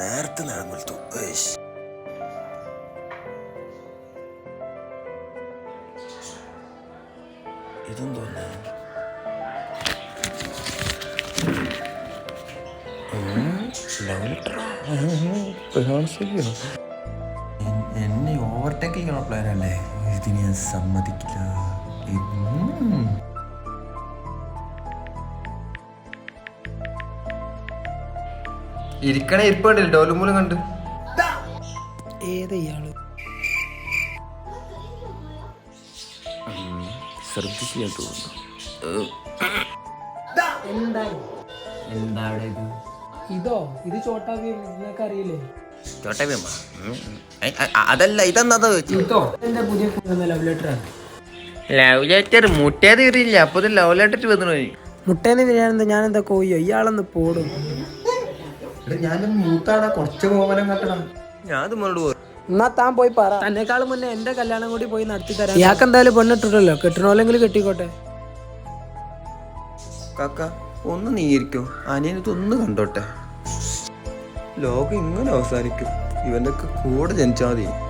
നേരത്തെ നേരം വിളിച്ചു ഇതും തോന്നുന്നു ലവ് ലെറ്ററോ എന്നെ ഓവർടേക്ക് ചെയ്യണ പ്ലാനല്ലേ ഇതിന് ഞാൻ സമ്മതിക്കില്ല. ഉം. ഇരിപ്പുണ്ട് ഡോലും മൂലം കണ്ട്. ഏതാ ഇയാൾ ശ്രദ്ധിച്ച് ഞാൻ തോന്നുന്നു. എന്തായി? എന്താ അവിടെ ഇത്? ഇതോ ഇത് ചോട്ടാ ഭീം നിനക്ക് അറിയില്ലേ ചോട്ടെ അതല്ല ഇതെന്നത് ഇതോ? എന്റെ പുതിയ ലവ് ലെറ്റർ ആണ്. ലവ് ലെറ്റർ മുട്ടേ തീരില്ല അപ്പൊ ലവ് ലെറ്റർ വന്നു ഞാൻ എന്താ കോയ്യോ ഇയാളൊന്ന് പോടും. ഞാനും മൂത്താടാ കുറച്ച് കോമനം കട്ടണം. ഞാൻ പോകും എന്നാ താൻ പോയി പറ. തന്നെക്കാളും മുന്നേ എന്റെ കല്യാണം കൂടി പോയി നടത്തി തരാം ഇയാൾക്ക് എന്തായാലും പെണ്ണിട്ടിട്ടല്ലോ കെട്ടണോല്ലെങ്കിൽ കെട്ടിക്കോട്ടെ. കാക്ക ഒന്ന് നീയിരിക്കോ. അനിയനത്തൊന്ന് കണ്ടോട്ടെ. ലോകം ഇങ്ങനെ അവസാനിക്കും. ഇവന്റെ കൂടെ ജനിച്ചാൽ മതി.